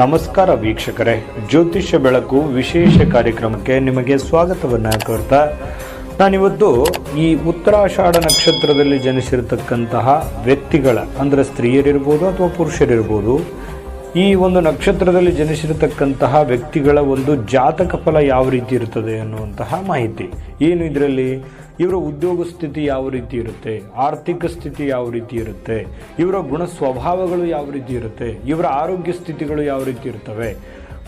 ನಮಸ್ಕಾರ ವೀಕ್ಷಕರೇ. ಜ್ಯೋತಿಷ್ಯ ಬೆಳಕು ವಿಶೇಷ ಕಾರ್ಯಕ್ರಮಕ್ಕೆ ನಿಮಗೆ ಸ್ವಾಗತವನ್ನು ಕೋರ್ತಾ, ನಾನಿವತ್ತು ಈ ಉತ್ತರಾಷಾಢ ನಕ್ಷತ್ರದಲ್ಲಿ ಜನಿಸಿರತಕ್ಕಂತಹ ವ್ಯಕ್ತಿಗಳ, ಅಂದರೆ ಸ್ತ್ರೀಯರಿರ್ಬೋದು ಅಥವಾ ಪುರುಷರಿರ್ಬೋದು ಈ ಒಂದು ನಕ್ಷತ್ರದಲ್ಲಿ ಜನಿಸಿರತಕ್ಕಂತಹ ವ್ಯಕ್ತಿಗಳ ಒಂದು ಜಾತಕ ಫಲ ಯಾವ ರೀತಿ ಇರ್ತದೆ ಅನ್ನುವಂತಹ ಮಾಹಿತಿ. ಏನು ಇದರಲ್ಲಿ? ಇವರ ಉದ್ಯೋಗ ಸ್ಥಿತಿ ಯಾವ ರೀತಿ ಇರುತ್ತೆ? ಆರ್ಥಿಕ ಸ್ಥಿತಿ ಯಾವ ರೀತಿ ಇರುತ್ತೆ? ಇವರ ಗುಣ ಸ್ವಭಾವಗಳು ಯಾವ ರೀತಿ ಇರುತ್ತೆ? ಇವರ ಆರೋಗ್ಯ ಸ್ಥಿತಿಗಳು ಯಾವ ರೀತಿ ಇರ್ತವೆ?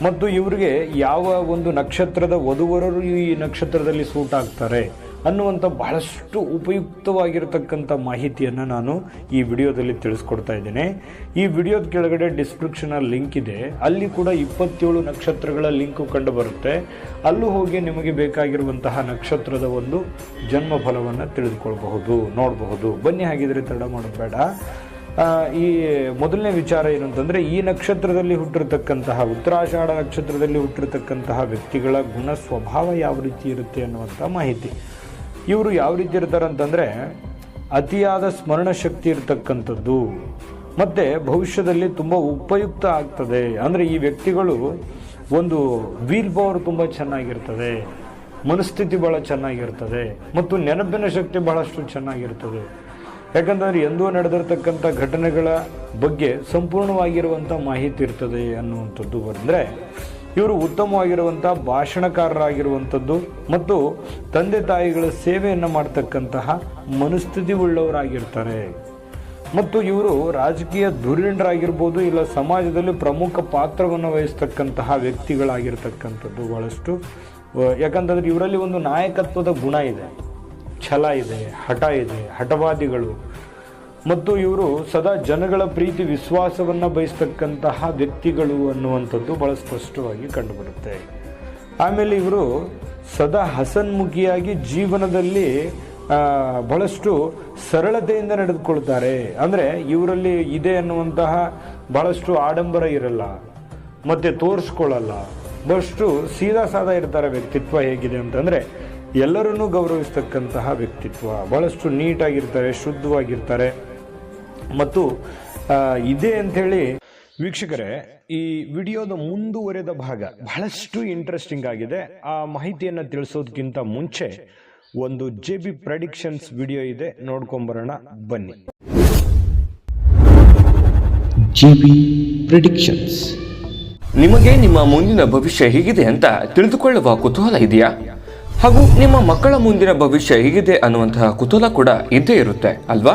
ಮತ್ತು ಇವರಿಗೆ ಯಾವ ಒಂದು ನಕ್ಷತ್ರದ ವಧುವರರು ಈ ನಕ್ಷತ್ರದಲ್ಲಿ ಸೂಟ್ ಆಗ್ತಾರೆ? ಅನ್ನುವಂಥ ಬಹಳಷ್ಟು ಉಪಯುಕ್ತವಾಗಿರತಕ್ಕಂಥ ಮಾಹಿತಿಯನ್ನು ನಾನು ಈ ವಿಡಿಯೋದಲ್ಲಿ ತಿಳಿಸ್ಕೊಡ್ತಾ ಇದ್ದೇನೆ. ಈ ವಿಡಿಯೋದ ಕೆಳಗಡೆ ಡಿಸ್ಕ್ರಿಪ್ಷನ ಲಿಂಕ್ ಇದೆ. ಅಲ್ಲಿ ಕೂಡ ಇಪ್ಪತ್ತೇಳು ನಕ್ಷತ್ರಗಳ ಲಿಂಕು ಕಂಡು ಬರುತ್ತೆ. ಅಲ್ಲೂ ಹೋಗಿ ನಿಮಗೆ ಬೇಕಾಗಿರುವಂತಹ ನಕ್ಷತ್ರದ ಒಂದು ಜನ್ಮ ಫಲವನ್ನು ತಿಳಿದುಕೊಳ್ಬಹುದು, ನೋಡಬಹುದು. ಬನ್ನಿ ಹಾಗಿದ್ರೆ ತಡ ಮಾಡೋದು ಬೇಡ. ಈ ಮೊದಲನೇ ವಿಚಾರ ಏನು ಅಂತಂದರೆ ಈ ನಕ್ಷತ್ರದಲ್ಲಿ ಹುಟ್ಟಿರತಕ್ಕಂತಹ, ಉತ್ತರಾಷಾಢ ನಕ್ಷತ್ರದಲ್ಲಿ ಹುಟ್ಟಿರತಕ್ಕಂತಹ ವ್ಯಕ್ತಿಗಳ ಗುಣ, ಸ್ವಭಾವ ಯಾವ ರೀತಿ ಇರುತ್ತೆ ಅನ್ನುವಂಥ ಮಾಹಿತಿ. ಇವರು ಯಾವ ರೀತಿ ಇರ್ತಾರೆ ಅಂತಂದರೆ ಅತಿಯಾದ ಸ್ಮರಣ ಶಕ್ತಿ ಇರತಕ್ಕಂಥದ್ದು. ಮತ್ತು ಭವಿಷ್ಯದಲ್ಲಿ ತುಂಬ ಉಪಯುಕ್ತ ಆಗ್ತದೆ. ಅಂದರೆ ಈ ವ್ಯಕ್ತಿಗಳು ಒಂದು ವೀಲ್ ಪವರ್ ತುಂಬ ಚೆನ್ನಾಗಿರ್ತದೆ. ಮನಸ್ಥಿತಿ ಭಾಳ ಚೆನ್ನಾಗಿರ್ತದೆ. ಮತ್ತು ನೆನಪಿನ ಶಕ್ತಿ ಬಹಳಷ್ಟು ಚೆನ್ನಾಗಿರ್ತದೆ. ಯಾಕಂತಂದ್ರೆ ಎಂದೂ ನಡೆದಿರ್ತಕ್ಕಂಥ ಘಟನೆಗಳ ಬಗ್ಗೆ ಸಂಪೂರ್ಣವಾಗಿರುವಂಥ ಮಾಹಿತಿ ಇರ್ತದೆ ಅನ್ನುವಂಥದ್ದು. ಬಂದರೆ ಇವರು ಉತ್ತಮವಾಗಿರುವಂಥ ಭಾಷಣಕಾರರಾಗಿರುವಂಥದ್ದು ಮತ್ತು ತಂದೆ ತಾಯಿಗಳ ಸೇವೆಯನ್ನು ಮಾಡ್ತಕ್ಕಂತಹ ಮನಸ್ಥಿತಿ ಉಳ್ಳವರಾಗಿರ್ತಾರೆ. ಮತ್ತು ಇವರು ರಾಜಕೀಯ ಧುರೀಣರಾಗಿರ್ಬೋದು ಇಲ್ಲ ಸಮಾಜದಲ್ಲಿ ಪ್ರಮುಖ ಪಾತ್ರವನ್ನು ವಹಿಸ್ತಕ್ಕಂತಹ ವ್ಯಕ್ತಿಗಳಾಗಿರ್ತಕ್ಕಂಥದ್ದು ಬಹಳಷ್ಟು. ಯಾಕಂತಂದ್ರೆ ಇವರಲ್ಲಿ ಒಂದು ನಾಯಕತ್ವದ ಗುಣ ಇದೆ. ಛಲ ಇದೆ, ಹಠ ಇದೆ, ಹಠವಾದಿಗಳು ಮತ್ತು ಇವರು ಸದಾ ಜನಗಳ ಪ್ರೀತಿ, ವಿಶ್ವಾಸವನ್ನು ಬಯಸ್ತಕ್ಕಂತಹ ವ್ಯಕ್ತಿಗಳು ಅನ್ನುವಂಥದ್ದು ಬಹಳ ಸ್ಪಷ್ಟವಾಗಿ ಕಂಡುಬರುತ್ತೆ. ಆಮೇಲೆ ಇವರು ಸದಾ ಹಸನ್ಮುಖಿಯಾಗಿ ಜೀವನದಲ್ಲಿ ಬಹಳಷ್ಟು ಸರಳತೆಯಿಂದ ನಡೆದುಕೊಳ್ತಾರೆ. ಅಂದರೆ ಇವರಲ್ಲಿ ಇದೆ ಅನ್ನುವಂತಹ ಬಹಳಷ್ಟು ಆಡಂಬರ ಇರಲ್ಲ, ಮತ್ತು ತೋರಿಸ್ಕೊಳ್ಳಲ್ಲ. ಬಹಳಷ್ಟು ಸೀದಾ ಸಾದಾ ಇರ್ತಾರೆ ವ್ಯಕ್ತಿತ್ವ ಹೇಗಿದೆ ಅಂತಂದರೆ, ಎಲ್ಲರನ್ನೂ ಗೌರವಿಸ್ತಕ್ಕಂತಹ ವ್ಯಕ್ತಿತ್ವ. ಬಹಳಷ್ಟು ನೀಟಾಗಿರ್ತಾರೆ, ಶುದ್ಧವಾಗಿರ್ತಾರೆ. ಮತ್ತು ಆ, ಇದೆ ಅಂಥೇಳಿ ವೀಕ್ಷಕರೇ ಈ ವಿಡಿಯೋದ ಮುಂದುವರೆದ ಭಾಗ ಬಹಳಷ್ಟು ಇಂಟ್ರೆಸ್ಟಿಂಗ್ ಆಗಿದೆ. ಆ ಮಾಹಿತಿಯನ್ನು ತಿಳಿಸೋದಕ್ಕಿಂತ ಮುಂಚೆ ಒಂದು ಜೆ ಬಿ ಪ್ರೆಡಿಕ್ಷನ್ಸ್ ವಿಡಿಯೋ ಇದೆ. ನೋಡ್ಕೊಂಬರೋಣ ಬನ್ನಿ. ಜಿ ಬಿ ಪ್ರೆಡಿಕ್ಷನ್ಸ್ ನಿಮಗೆ ನಿಮ್ಮ ಮುಂದಿನ ಭವಿಷ್ಯ ಹೇಗಿದೆ ಅಂತ ತಿಳಿದುಕೊಳ್ಳುವ ಕುತೂಹಲ ಇದೆಯಾ? ಹಾಗೂ ನಿಮ್ಮ ಮಕ್ಕಳ ಮುಂದಿನ ಭವಿಷ್ಯ ಹೇಗಿದೆ ಅನ್ನುವಂತಹ ಕುತೂಹಲ ಕೂಡ ಇದ್ದೇ ಇರುತ್ತೆ ಅಲ್ವಾ?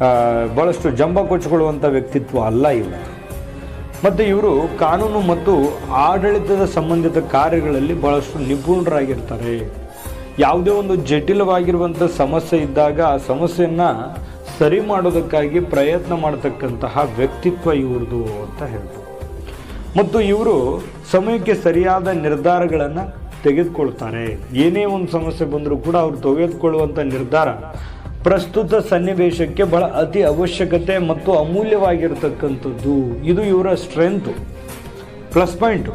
ಆ, ಬಹಳಷ್ಟು ಜಂಬ ಕೊಚ್ಚಿಕೊಳ್ಳುವಂಥ ವ್ಯಕ್ತಿತ್ವ ಅಲ್ಲ ಇವರು. ಮತ್ತು ಇವರು ಕಾನೂನು ಮತ್ತು ಆಡಳಿತದ ಸಂಬಂಧಿತ ಕಾರ್ಯಗಳಲ್ಲಿ ಬಹಳಷ್ಟು ನಿಪುಣರಾಗಿರ್ತಾರೆ. ಯಾವುದೇ ಒಂದು ಜಟಿಲವಾಗಿರುವಂಥ ಸಮಸ್ಯೆ ಇದ್ದಾಗ ಆ ಸಮಸ್ಯೆಯನ್ನು ಸರಿ ಮಾಡೋದಕ್ಕಾಗಿ ಪ್ರಯತ್ನ ಮಾಡತಕ್ಕಂತಹ ವ್ಯಕ್ತಿತ್ವ ಇವ್ರದ್ದು ಅಂತ ಹೇಳ್ಬೋದು. ಮತ್ತು ಇವರು ಸಮಯಕ್ಕೆ ಸರಿಯಾದ ನಿರ್ಧಾರಗಳನ್ನು ತೆಗೆದುಕೊಳ್ತಾರೆ. ಏನೇ ಒಂದು ಸಮಸ್ಯೆ ಬಂದರೂ ಕೂಡ ಅವರು ತೆಗೆದುಕೊಳ್ಳುವಂಥ ನಿರ್ಧಾರ ಪ್ರಸ್ತುತ ಸನ್ನಿವೇಶಕ್ಕೆ ಬಹಳ ಅತಿ ಅವಶ್ಯಕತೆ ಮತ್ತು ಅಮೂಲ್ಯವಾಗಿರತಕ್ಕಂಥದ್ದು. ಇದು ಇವರ ಸ್ಟ್ರೆಂತು ಪ್ಲಸ್ ಪಾಯಿಂಟು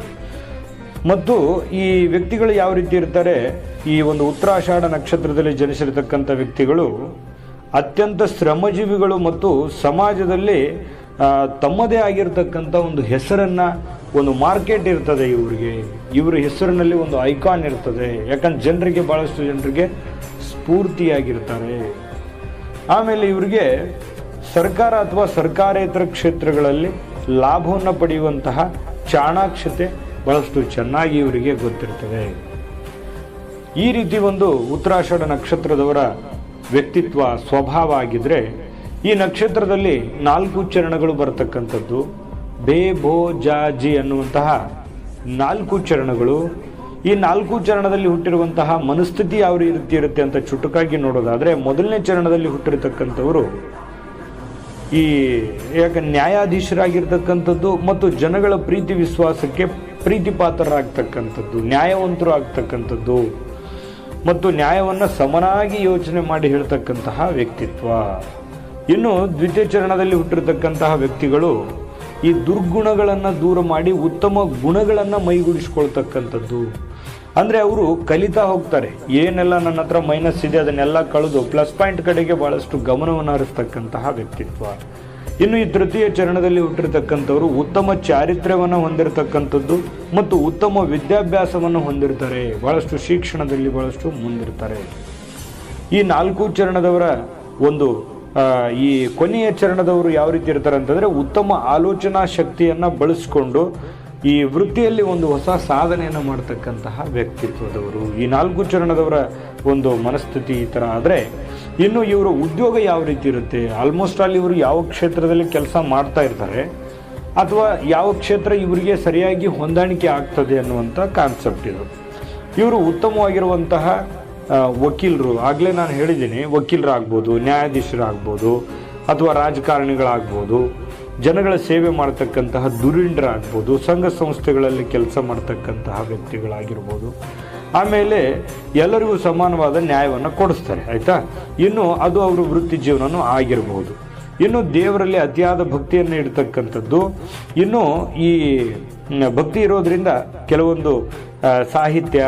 ಮತ್ತು ಈ ವ್ಯಕ್ತಿಗಳು ಯಾವ ರೀತಿ ಇರ್ತಾರೆ? ಈ ಒಂದು ಉತ್ತರಾಷಾಢ ನಕ್ಷತ್ರದಲ್ಲಿ ಜನಿಸಿರತಕ್ಕಂಥ ವ್ಯಕ್ತಿಗಳು ಅತ್ಯಂತ ಶ್ರಮಜೀವಿಗಳು ಮತ್ತು ಸಮಾಜದಲ್ಲಿ ತಮ್ಮದೇ ಆಗಿರತಕ್ಕಂಥ ಒಂದು ಹೆಸರನ್ನು ಒಂದು ಮಾರ್ಕೆಟ್ ಇರ್ತದೆ ಇವರಿಗೆ. ಇವರ ಹೆಸರಿನಲ್ಲಿ ಒಂದು ಐಕಾನ್ ಇರ್ತದೆ. ಯಾಕಂದ್ರೆ ಜನರಿಗೆ ಭಾಳಷ್ಟು ಜನರಿಗೆ ಸ್ಫೂರ್ತಿಯಾಗಿರ್ತಾರೆ. ಆಮೇಲೆ ಇವರಿಗೆ ಸರ್ಕಾರ ಅಥವಾ ಸರ್ಕಾರೇತರ ಕ್ಷೇತ್ರಗಳಲ್ಲಿ ಲಾಭವನ್ನು ಪಡೆಯುವಂತಹ ಚಾಣಾಕ್ಷತೆ ಬಹಳಷ್ಟು ಚೆನ್ನಾಗಿ ಇವರಿಗೆ ಗೊತ್ತಿರ್ತದೆ. ಈ ರೀತಿ ಒಂದು ಉತ್ತರಾಷಾಢ ನಕ್ಷತ್ರದವರ ವ್ಯಕ್ತಿತ್ವ, ಸ್ವಭಾವ ಆಗಿದ್ರೆ ಈ ನಕ್ಷತ್ರದಲ್ಲಿ ನಾಲ್ಕು ಚರಣಗಳು ಬರತಕ್ಕಂಥದ್ದು. ಬೇ ಭೋ ಜಾ ಅನ್ನುವಂತಹ ನಾಲ್ಕು ಚರಣಗಳು ಈ ನಾಲ್ಕು ಚರಣದಲ್ಲಿ ಹುಟ್ಟಿರುವಂತಹ ಮನಸ್ಥಿತಿ ಯಾವ ರೀತಿ ಇರುತ್ತೆ ಅಂತ ಚುಟುಕಾಗಿ ನೋಡೋದಾದ್ರೆ ಮೊದಲನೇ ಚರಣದಲ್ಲಿ ಹುಟ್ಟಿರತಕ್ಕಂಥವರು ಈ ಯಾಕೆ ನ್ಯಾಯಾಧೀಶರಾಗಿರ್ತಕ್ಕಂಥದ್ದು ಮತ್ತು ಜನಗಳ ಪ್ರೀತಿ ವಿಶ್ವಾಸಕ್ಕೆ ಪ್ರೀತಿಪಾತ್ರರಾಗ್ತಕ್ಕಂಥದ್ದು, ನ್ಯಾಯವಂತರು ಆಗ್ತಕ್ಕಂಥದ್ದು ಮತ್ತು ನ್ಯಾಯವನ್ನು ಸಮನಾಗಿ ಯೋಚನೆ ಮಾಡಿ ಹೇಳ್ತಕ್ಕಂತಹ ವ್ಯಕ್ತಿತ್ವ. ಇನ್ನು ದ್ವಿತೀಯ ಚರಣದಲ್ಲಿ ಹುಟ್ಟಿರ್ತಕ್ಕಂತಹ ವ್ಯಕ್ತಿಗಳು ಈ ದುರ್ಗುಣಗಳನ್ನು ದೂರ ಮಾಡಿ ಉತ್ತಮ ಗುಣಗಳನ್ನು ಮೈಗೂಡಿಸ್ಕೊಳ್ತಕ್ಕಂಥದ್ದು. ಅಂದರೆ ಅವರು ಕಲಿತಾ ಹೋಗ್ತಾರೆ. ಏನೆಲ್ಲ ನನ್ನ ಹತ್ರ ಮೈನಸ್ ಇದೆ ಅದನ್ನೆಲ್ಲ ಕಳೆದು ಪ್ಲಸ್ ಪಾಯಿಂಟ್ ಕಡೆಗೆ ಬಹಳಷ್ಟು ಗಮನವನ್ನು ಹರಿಸ್ತಕ್ಕಂತಹ ವ್ಯಕ್ತಿತ್ವ. ಇನ್ನು ಈ ತೃತೀಯ ಚರಣದಲ್ಲಿ ಹುಟ್ಟಿರ್ತಕ್ಕಂಥವ್ರು ಉತ್ತಮ ಚಾರಿತ್ರ್ಯವನ್ನು ಹೊಂದಿರತಕ್ಕಂಥದ್ದು ಮತ್ತು ಉತ್ತಮ ವಿದ್ಯಾಭ್ಯಾಸವನ್ನು ಹೊಂದಿರ್ತಾರೆ. ಬಹಳಷ್ಟು ಶಿಕ್ಷಣದಲ್ಲಿ ಬಹಳಷ್ಟು ಮುಂದಿರ್ತಾರೆ. ಈ ನಾಲ್ಕು ಚರಣದವರ ಒಂದು ಈ ಕೊನೆಯ ಚರಣದವರು ಯಾವ ರೀತಿ ಇರ್ತಾರೆ ಅಂತಂದ್ರೆ ಉತ್ತಮ ಆಲೋಚನಾ ಶಕ್ತಿಯನ್ನ ಬಳಸಿಕೊಂಡು ಈ ವೃತ್ತಿಯಲ್ಲಿ ಒಂದು ಹೊಸ ಸಾಧನೆಯನ್ನು ಮಾಡ್ತಕ್ಕಂತಹ ವ್ಯಕ್ತಿತ್ವದವರು. ಈ ನಾಲ್ಕು ಚರಣದವರ ಒಂದು ಮನಸ್ಥಿತಿ ಈ ಥರ ಆದರೆ, ಇನ್ನು ಇವರು ಉದ್ಯೋಗ ಯಾವ ರೀತಿ ಇರುತ್ತೆ ಆಲ್ಮೋಸ್ಟ್ ಆಲ್ ಇವರು ಯಾವ ಕ್ಷೇತ್ರದಲ್ಲಿ ಕೆಲಸ ಮಾಡ್ತಾ ಇರ್ತಾರೆ, ಅಥವಾ ಯಾವ ಕ್ಷೇತ್ರ ಇವರಿಗೆ ಸರಿಯಾಗಿ ಹೊಂದಾಣಿಕೆ ಆಗ್ತದೆ ಅನ್ನುವಂಥ ಕಾನ್ಸೆಪ್ಟ್ ಇದು. ಇವರು ಉತ್ತಮವಾಗಿರುವಂತಹ ವಕೀಲರು, ಆಗಲೇ ನಾನು ಹೇಳಿದ್ದೀನಿ, ವಕೀಲರಾಗ್ಬೋದು, ನ್ಯಾಯಾಧೀಶರಾಗ್ಬೋದು, ಅಥವಾ ರಾಜಕಾರಣಿಗಳಾಗ್ಬೋದು ಜನಗಳ ಸೇವೆ ಮಾಡತಕ್ಕಂತಹ ಮಾಡ್ತಕ್ಕಂತಹ ಆಗ್ಬೋದು, ಸಂಘ ಸಂಸ್ಥೆಗಳಲ್ಲಿ ಕೆಲಸ ಮಾಡ್ತಕ್ಕಂತಹ ವ್ಯಕ್ತಿಗಳಾಗಿರ್ಬೋದು, ಆಮೇಲೆ ಎಲ್ಲರಿಗೂ ಸಮಾನವಾದ ನ್ಯಾಯವನ್ನು ಕೊಡಿಸ್ತಾರೆ, ಆಯಿತಾ? ಇನ್ನು ಅದು ಅವರ ವೃತ್ತಿ ಜೀವನನೂ ಆಗಿರ್ಬೋದು. ಇನ್ನು ದೇವರಲ್ಲಿ ಅತಿಯಾದ ಭಕ್ತಿಯನ್ನು ಇಡ್ತಕ್ಕಂಥದ್ದು ಇನ್ನು ಈ ಭಕ್ತಿ ಇರೋದರಿಂದ ಕೆಲವೊಂದು ಸಾಹಿತ್ಯ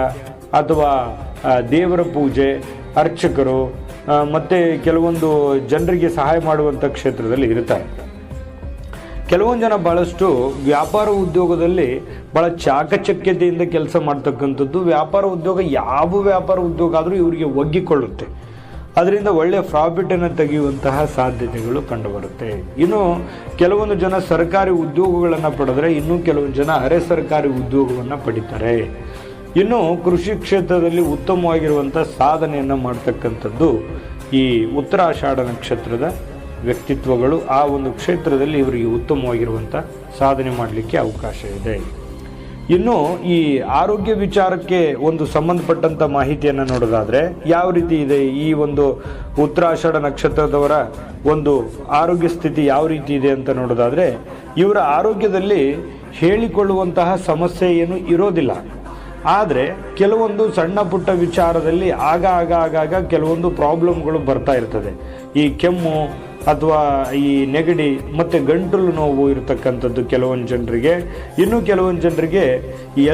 ಅಥವಾ ದೇವರ ಪೂಜೆ, ಅರ್ಚಕರು ಮತ್ತೆ ಕೆಲವೊಂದು ಜನರಿಗೆ ಸಹಾಯ ಮಾಡುವಂಥ ಕ್ಷೇತ್ರದಲ್ಲಿ ಇರ್ತಾರೆ ಕೆಲವೊಂದು ಜನ ಬಹಳಷ್ಟು ವ್ಯಾಪಾರ ಉದ್ಯೋಗದಲ್ಲಿ ಬಹಳ ಚಾಕಚಕ್ಯತೆಯಿಂದ ಕೆಲಸ ಮಾಡ್ತಕ್ಕಂಥದ್ದು. ವ್ಯಾಪಾರ ಉದ್ಯೋಗ ಯಾವ ವ್ಯಾಪಾರ ಉದ್ಯೋಗ ಆದರೂ ಇವರಿಗೆ ಒಗ್ಗಿಕೊಳ್ಳುತ್ತೆ. ಅದರಿಂದ ಒಳ್ಳೆಯ ಪ್ರಾಫಿಟನ್ನು ತೆಗೆಯುವಂತಹ ಸಾಧ್ಯತೆಗಳು ಕಂಡುಬರುತ್ತೆ. ಇನ್ನು ಕೆಲವೊಂದು ಜನ ಸರ್ಕಾರಿ ಉದ್ಯೋಗಗಳನ್ನು ಪಡೆದರೆ ಇನ್ನೂ ಕೆಲವೊಂದು ಜನ ಅರೆ ಸರ್ಕಾರಿ ಉದ್ಯೋಗವನ್ನು ಪಡಿತಾರೆ. ಇನ್ನು ಕೃಷಿ ಕ್ಷೇತ್ರದಲ್ಲಿ ಉತ್ತಮವಾಗಿರುವಂಥ ಸಾಧನೆಯನ್ನು ಮಾಡ್ತಕ್ಕಂಥದ್ದು ಈ ಉತ್ತರಾಷಾಢ ನಕ್ಷತ್ರದ ವ್ಯಕ್ತಿತ್ವಗಳು ಆ ಒಂದು ಕ್ಷೇತ್ರದಲ್ಲಿ ಇವರಿಗೆ ಉತ್ತಮವಾಗಿರುವಂಥ ಸಾಧನೆ ಮಾಡಲಿಕ್ಕೆ ಅವಕಾಶ ಇದೆ. ಇನ್ನು ಈ ಆರೋಗ್ಯ ವಿಚಾರಕ್ಕೆ ಒಂದು ಸಂಬಂಧಪಟ್ಟಂಥ ಮಾಹಿತಿಯನ್ನು ನೋಡೋದಾದರೆ ಯಾವ ರೀತಿ ಇದೆ ಈ ಒಂದು ಉತ್ತರಾಷಾಢ ನಕ್ಷತ್ರದವರ ಒಂದು ಆರೋಗ್ಯ ಸ್ಥಿತಿ ಯಾವ ರೀತಿ ಇದೆ ಅಂತ ನೋಡೋದಾದರೆ ಇವರ ಆರೋಗ್ಯದಲ್ಲಿ ಹೇಳಿಕೊಳ್ಳುವಂತಹ ಸಮಸ್ಯೆ ಏನು ಇರೋದಿಲ್ಲ. ಆದರೆ ಕೆಲವೊಂದು ಸಣ್ಣ ಪುಟ್ಟ ವಿಚಾರದಲ್ಲಿ ಆಗ ಆಗ ಆಗಾಗ ಕೆಲವೊಂದು ಪ್ರಾಬ್ಲಮ್ಗಳು ಬರ್ತಾ ಇರ್ತದೆ. ಈ ಕೆಮ್ಮು ಅಥವಾ ಈ ನೆಗಡಿ ಮತ್ತು ಗಂಟಲು ನೋವು ಇರತಕ್ಕಂಥದ್ದು ಕೆಲವೊಂದು ಜನರಿಗೆ. ಇನ್ನು ಕೆಲವೊಂದು ಜನರಿಗೆ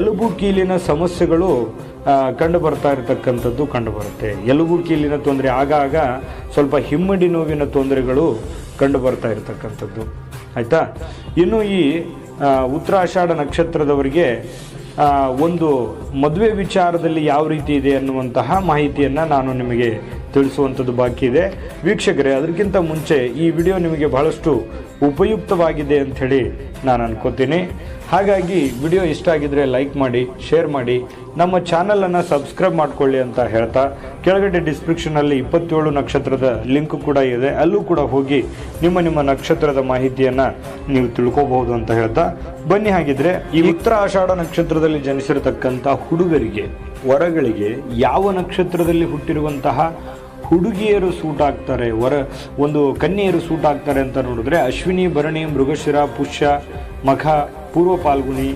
ಎಲುಬು ಕೀಲಿನ ಸಮಸ್ಯೆಗಳು ಕಂಡು ಬರ್ತಾ ಇರತಕ್ಕಂಥದ್ದು ಕಂಡುಬರುತ್ತೆ ಎಲುಬು ಕೀಲಿನ ತೊಂದರೆ ಆಗಾಗ ಸ್ವಲ್ಪ ಹಿಮ್ಮಡಿ ನೋವಿನ ತೊಂದರೆಗಳು ಕಂಡು ಬರ್ತಾ ಇರತಕ್ಕಂಥದ್ದು. ಆಯಿತಾ? ಇನ್ನು ಈ ಉತ್ತರಾಷಾಢ ನಕ್ಷತ್ರದವರಿಗೆ ಒಂದು ಮದುವೆ ವಿಚಾರದಲ್ಲಿ ಯಾವ ರೀತಿ ಇದೆ ಅನ್ನುವಂತಹ ಮಾಹಿತಿಯನ್ನು ನಾನು ನಿಮಗೆ ತಿಳಿಸುವಂಥದ್ದು ಬಾಕಿ ಇದೆ. ವೀಕ್ಷಕರೇ, ಅದಕ್ಕಿಂತ ಮುಂಚೆ ಈ ವಿಡಿಯೋ ನಿಮಗೆ ಬಹಳಷ್ಟು ಉಪಯುಕ್ತವಾಗಿದೆ ಅಂಥೇಳಿ ನಾನು ಅನ್ಕೋತೀನಿ. ಹಾಗಾಗಿ ವಿಡಿಯೋ ಇಷ್ಟ ಆಗಿದ್ರೆ ಲೈಕ್ ಮಾಡಿ, ಶೇರ್ ಮಾಡಿ. ನಮ್ಮ ಚಾನಲನ್ನು ಸಬ್ಸ್ಕ್ರೈಬ್ ಮಾಡ್ಕೊಳ್ಳಿ ಅಂತ ಹೇಳ್ತಾ, ಕೆಳಗಡೆ ಡಿಸ್ಕ್ರಿಪ್ಷನಲ್ಲಿ ಇಪ್ಪತ್ತೇಳು ನಕ್ಷತ್ರದ ಲಿಂಕ್ ಕೂಡ ಇದೆ. ಅಲ್ಲೂ ಕೂಡ ಹೋಗಿ ನಿಮ್ಮ ನಿಮ್ಮ ನಕ್ಷತ್ರದ ಮಾಹಿತಿಯನ್ನು ನೀವು ತಿಳ್ಕೋಬಹುದು ಅಂತ ಹೇಳ್ತಾ, ಬನ್ನಿ ಹಾಗಿದ್ರೆ ಈ ಉತ್ತರ ಆಷಾಢ ನಕ್ಷತ್ರದಲ್ಲಿ ಜನಿಸಿರತಕ್ಕಂಥ ಹುಡುಗರಿಗೆ, ವರಗಳಿಗೆ ಯಾವ ನಕ್ಷತ್ರದಲ್ಲಿ ಹುಟ್ಟಿರುವಂತಹ ಹುಡುಗಿಯರು ಸೂಟ್ ಆಗ್ತಾರೆ, ವರ, ಒಂದು ಕನ್ಯೆಯರು ಸೂಟ್ ಆಗ್ತಾರೆ ಅಂತ ನೋಡಿದ್ರೆ ಅಶ್ವಿನಿ, ಭರಣಿ, ಮೃಗಶಿರ, ಪುಷ್ಯ ಮಖ ಪೂರ್ವ ಪಾಲ್ಗುಣಿ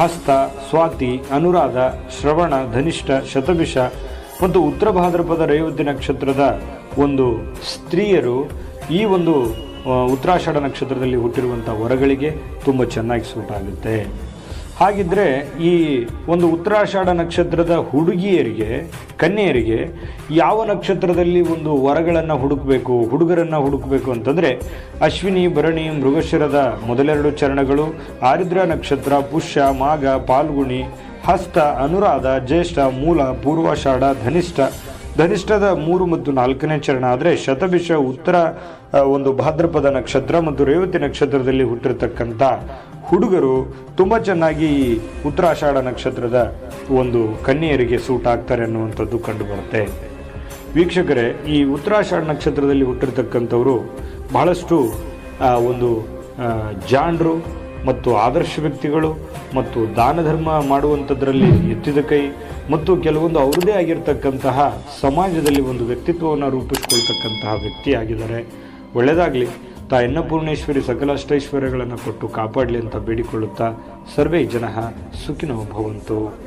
ಹಸ್ತ, ಸ್ವಾತಿ, ಅನುರಾಧ, ಶ್ರವಣ, ಧನಿಷ್ಠ, ಶತಭಿಷ ಮತ್ತು ಉತ್ತರ ಭಾದ್ರಪದ ರೇವತಿ ನಕ್ಷತ್ರದ ಒಂದು ಸ್ತ್ರೀಯರು ಈ ಒಂದು ಉತ್ತರಾಷಾಢ ನಕ್ಷತ್ರದಲ್ಲಿ ಹುಟ್ಟಿರುವಂಥ ವರಗಳಿಗೆ ತುಂಬ ಚೆನ್ನಾಗಿ ಸೂಟ್ ಆಗುತ್ತೆ. ಹಾಗಿದ್ರೆ ಈ ಒಂದು ಉತ್ತರಾಷಾಢ ನಕ್ಷತ್ರದ ಹುಡುಗಿಯರಿಗೆ, ಕನ್ಯೆಯರಿಗೆ ಯಾವ ನಕ್ಷತ್ರದಲ್ಲಿ ಒಂದು ವರಗಳನ್ನು ಹುಡುಕಬೇಕು, ಹುಡುಗರನ್ನು ಹುಡುಕಬೇಕು ಅಂತಂದರೆ ಅಶ್ವಿನಿ, ಭರಣಿ, ಮೃಗಶಿರದ ಮೊದಲೆರಡು ಚರಣಗಳು, ಆರಿದ್ರ ನಕ್ಷತ್ರ, ಪುಷ್ಯ, ಮಾಘ, ಪಾಲ್ಗುಣಿ, ಹಸ್ತ, ಅನುರಾಧ, ಜ್ಯೇಷ್ಠ, ಮೂಲ, ಪೂರ್ವಾಷಾಢ, ಧನಿಷ್ಠ. ಧನಿಷ್ಠದ ಮೂರು ಮತ್ತು ನಾಲ್ಕನೇ ಚರಣ ಆದರೆ ಶತಭಿಷ ಉತ್ತರ ಒಂದು ಭಾದ್ರಪದ ನಕ್ಷತ್ರ ಮತ್ತು ರೇವತಿ ನಕ್ಷತ್ರದಲ್ಲಿ ಹುಟ್ಟಿರ್ತಕ್ಕಂಥ ಹುಡುಗರು ತುಂಬ ಚೆನ್ನಾಗಿ ಉತ್ತರಾಷಾಢ ನಕ್ಷತ್ರದ ಒಂದು ಕನ್ಯೆಯರಿಗೆ ಸೂಟ್ ಆಗ್ತಾರೆ ಅನ್ನುವಂಥದ್ದು ಕಂಡುಬರುತ್ತೆ. ವೀಕ್ಷಕರೇ, ಈ ಉತ್ತರಾಷಾಢ ನಕ್ಷತ್ರದಲ್ಲಿ ಹುಟ್ಟಿರ್ತಕ್ಕಂಥವರು ಬಹಳಷ್ಟು ಒಂದು ಜಾಣರು ಮತ್ತು ಆದರ್ಶ ವ್ಯಕ್ತಿಗಳು ಮತ್ತು ದಾನ ಧರ್ಮ ಮಾಡುವಂಥದ್ರಲ್ಲಿ ಎತ್ತಿದ ಕೈ ಮತ್ತು ಕೆಲವೊಂದು ಅವ್ರದ್ದೇ ಆಗಿರ್ತಕ್ಕಂತಹ ಸಮಾಜದಲ್ಲಿ ಒಂದು ವ್ಯಕ್ತಿತ್ವವನ್ನು ರೂಪಿಸ್ಕೊಳ್ತಕ್ಕಂತಹ ವ್ಯಕ್ತಿಯಾಗಿದ್ದಾರೆ ಒಳ್ಳೆಯದಾಗಲಿ. ತಾ ಅನ್ನಪೂರ್ಣೇಶ್ವರಿ ಸಕಲ ಅಷ್ಟೈಶ್ವರ್ಯಗಳನ್ನು ಕೊಟ್ಟು ಕಾಪಾಡಲಿ ಅಂತ ಬೇಡಿಕೊಳ್ಳುತ್ತಾ ಸರ್ವೇ ಜನ ಸುಖಿನೋ ಭವಂತು.